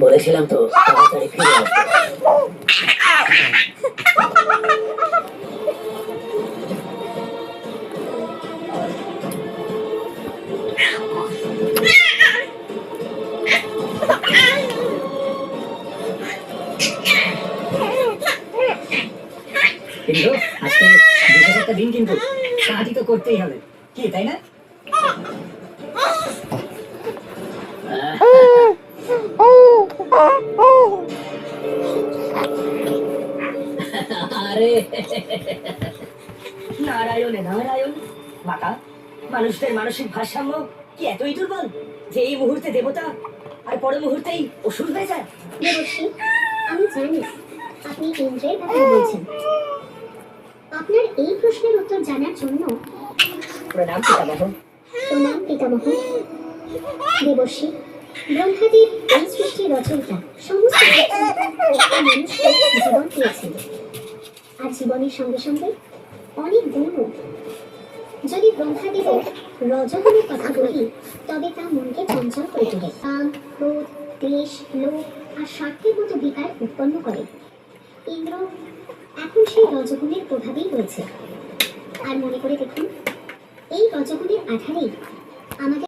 বলেছিলাম তো কিন্তু একটা দিন কিন্তু সাহায্য তো করতেই হবে। কি তাই না? আরে। নারায়ণে নারায়ণ। মাতা মানুষদের মানসিক ভারসাম্য কি এতই দুর্বল যে এই মুহূর্তে দেবতা আর পর মুহূর্তেই অসুর হয়ে যায়? দেবশ্রী আমি জানি আপনি ইন্দ্রের কথা বলছেন। আপনার এই প্রশ্নের উত্তর জানার জন্য প্রণাম পিতামহ। প্রণাম পিতামহ। দেবশ্রী ব্রহ্মাদির এই সৃষ্টির রচয়িতা। সমস্ত মানুষকে জীবন দিয়েছেন আর জীবনের সঙ্গে সঙ্গে অনেক গুণও। যদি ব্রহ্মাদেবের রজগুণের কথা বলি, তবে তা মনকে চঞ্চল করে তোলে। কাম, ক্রোধ, ক্লেশ, লোভ আর স্বার্থের মতো বিকার উৎপন্ন করে। ইন্দ্র এখন সেই রজগুণের প্রভাবেই রয়েছে। আর মনে করে দেখুন, এই রজগুণের আধারেই আমাদের